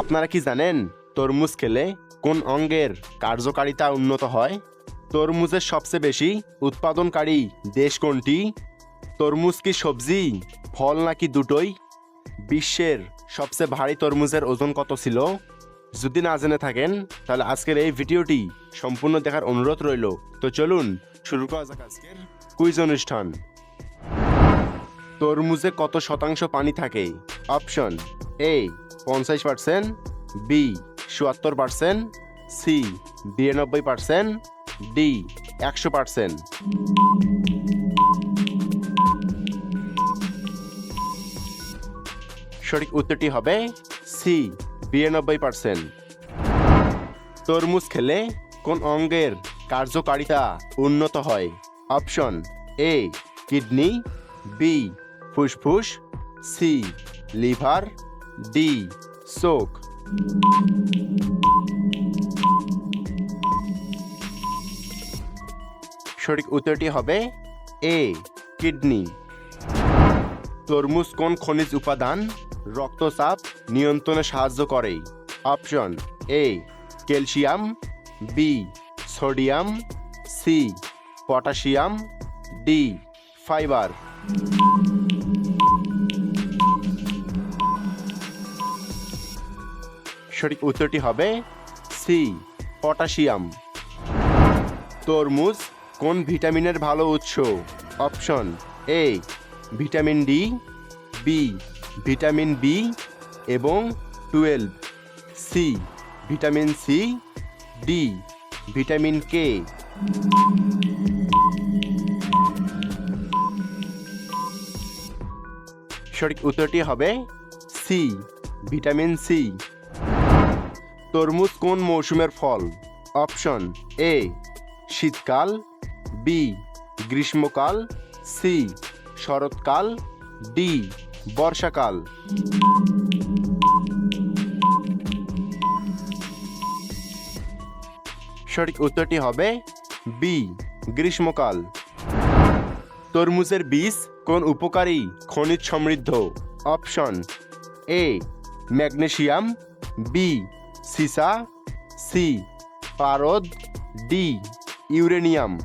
আপনারা কি জানেন তরমুজ খেলে কোন অঙ্গের কার্যকারিতা উন্নত হয়? তরমুজের সবচেয়ে বেশি উৎপাদনকারী দেশ কোনটি? তরমুজ কি সবজি, ফল নাকি দুটোই? বিশ্বের সবচেয়ে ভারী তরমুজের ওজন কত ছিল? যদি না জেনে থাকেন, তাহলে আজকের এই ভিডিওটি সম্পূর্ণ দেখার অনুরোধ রইল। তো চলুন শুরু করা যাক আজকের কুইজ অনুষ্ঠান। তরমুজে কত শতাংশ পানি থাকে? অপশন এ পঞ্চাশ পার্সেন্ট বি চুয়াত্তর পার্সেন্ট সি বিরানব্বই পার্সেন্ট ডি একশো পার্সেন্ট। সঠিক উত্তরটি হবে সি বিরানব্বই পার্সেন্ট। তরমুজ খেলে কোন অঙ্গের কার্যকারিতা উন্নত হয়? অপশন এ কিডনি বি ফুসফুস সি লিভার ডি, চোখ। সঠিক উত্তরটি হবে এ, কিডনি। তরমুজ কোন খনিজ উপাদান রক্তচাপ নিয়ন্ত্রণে সাহায্য করে? Option A, calcium, B, sodium, C, potassium, D, fibre. সঠিক উত্তরটি হবে সি, পটাশিয়াম। তরমুজ কোন ভিটামিনের ভালো উৎস? Option A, vitamin D, B, vitamin B এবং twelve. C, vitamin C, D, vitamin K. সঠিক উত্তরটি হবে সি, ভিটামিন সি। তরমুজ কোন মৌসুমের ফল? অপশন এ, শীতকাল, বি, গ্রীষ্মকাল, সি, শরৎকাল, ডি, বর্ষাকাল। সঠিক উত্তরটি হবে বি, গ্রীষ্মকাল। তরমুজের বীজ কোন উপকারী? খনিজ সমৃদ্ধ। অপশন এ ম্যাগনেশিয়াম বি সিসা, সি পারদ ডি, ইউরেনিয়াম।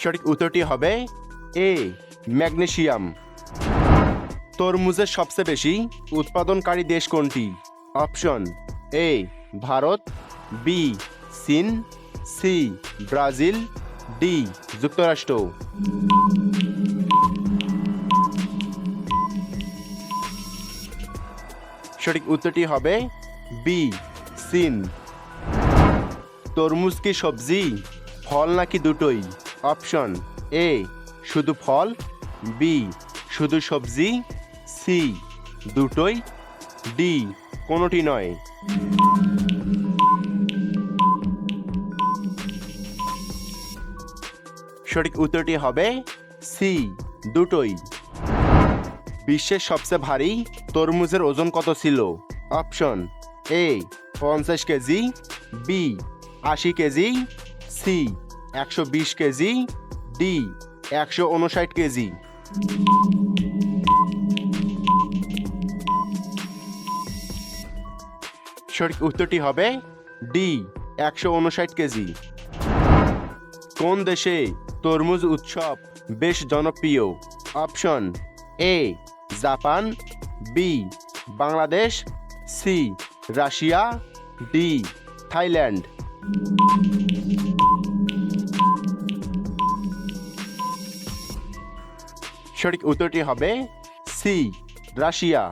সঠিক উত্তরটি হবে এ, ম্যাগনেসিয়াম। তরমুজের সবচেয়ে বেশি উৎপাদনকারী দেশ কোনটি? অপশন এ, ভারত, বি, চীন, সি, ব্রাজিল, ডি, যুক্তরাষ্ট্র। সঠিক উত্তরটি হবে বি চীন তরমুজ কি সবজি? ফল নাকি দুটোই? অপশন এ, শুধু ফল। বি, শুধু সবজি। সি, দুটোই। ডি, কোনোটি নয়। সঠিক উত্তরটি হবে সি, দুটোই। বিশ্বের সবচেয়ে ভারী তরমুজের ওজন কত ছিল? অপশন এ, পঞ্চাশ কেজি, বি, আশি কেজি, সি, একশো বিশ কেজি, ডি, একশো উনষাট কেজি। সঠিক উত্তরটি হবে ডি, একশো উনষাট কেজি। কোন দেশে তরমুজ উৎসব বেশ জনপ্রিয়? Option A Japan B Bangladesh C Russia D Thailand. সঠিক উত্তরটি হবে সি রাশিয়া।